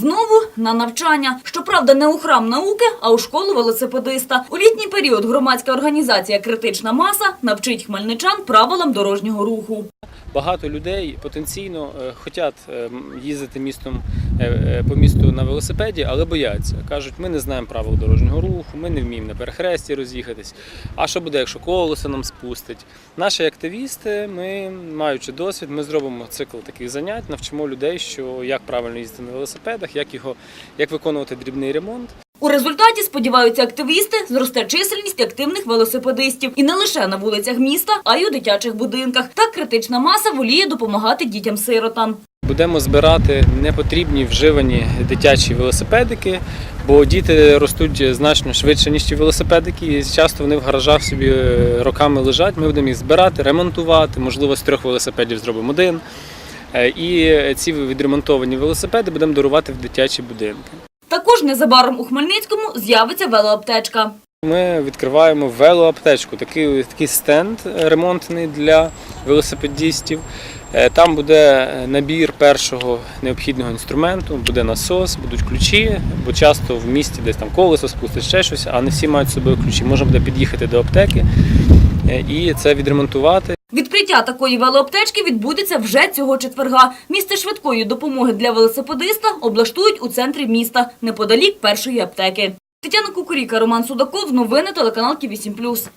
Знову на навчання. Щоправда, не у храм науки, а у школу велосипедиста. У літній період громадська організація Критична маса навчить хмельничан правилам дорожнього руху. Багато людей потенційно е, хочуть їздити містом е, е, по місту на велосипеді, але бояться. Кажуть, ми не знаємо правил дорожнього руху, ми не вміємо на перехресті роз'їхатись. А що буде, якщо колесо нам спустить? Наші активісти, ми маючи досвід, ми зробимо цикл таких занять, навчимо людей, що як правильно їздити на велосипедах, як його як виконувати дрібний ремонт. У результаті, сподіваються активісти, зросте чисельність активних велосипедистів. І не лише на вулицях міста, а й у дитячих будинках. Так критична маса воліє допомагати дітям-сиротам. Будемо збирати непотрібні вживані дитячі велосипедики, бо діти ростуть значно швидше, ніж ті велосипедики, і часто вони в гаражах собі е, роками лежать. Ми будемо їх збирати, ремонтувати. Можливо, з трьох велосипедів зробимо один. Е, І ці відремонтовані велосипеди будемо дарувати в дитячі будинки. Також незабаром у Хмельницькому з'явиться велоаптечка. Ми відкриваємо велоаптечку, такий, такий стенд ремонтний для велосипедистів. Е, Там буде набір першого необхідного інструменту, буде насос, будуть ключі, бо часто в місті десь там колесо спустить ще щось, а не всі мають з собою ключі. Можна буде під'їхати до аптеки е, і це відремонтувати. Відкриття такої велоаптечки відбудеться вже цього четверга. Місце швидкої допомоги для велосипедиста облаштують у центрі міста, неподалік першої аптеки. Тетяна Кукуріка, Роман Судаков, новини телеканал Ті 8+.